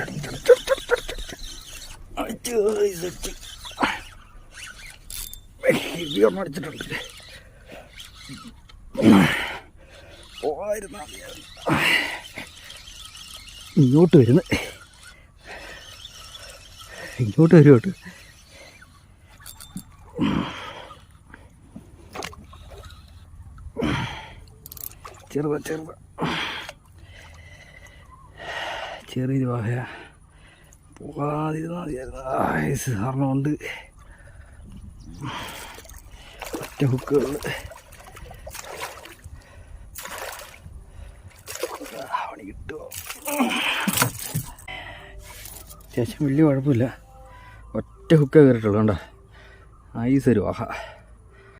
Heavy ഒന്നും. ഇങ്ങോട്ട് വരുന്നു ഇങ്ങോട്ട് വരുമോട്ട് ചെറുതാ ചെറുത ചെറിയ വാഹന പോകാതിരുന്നാൽ ഒറ്റ ഹുക്കുകളിൽ പണി കിട്ടുമോ അത്യാവശ്യം വലിയ കുഴപ്പമില്ല. ഒറ്റ ഹുക്കേ കയറിയിട്ടുള്ളൂ കണ്ടോ? ഐസ് ഒരു വാഹ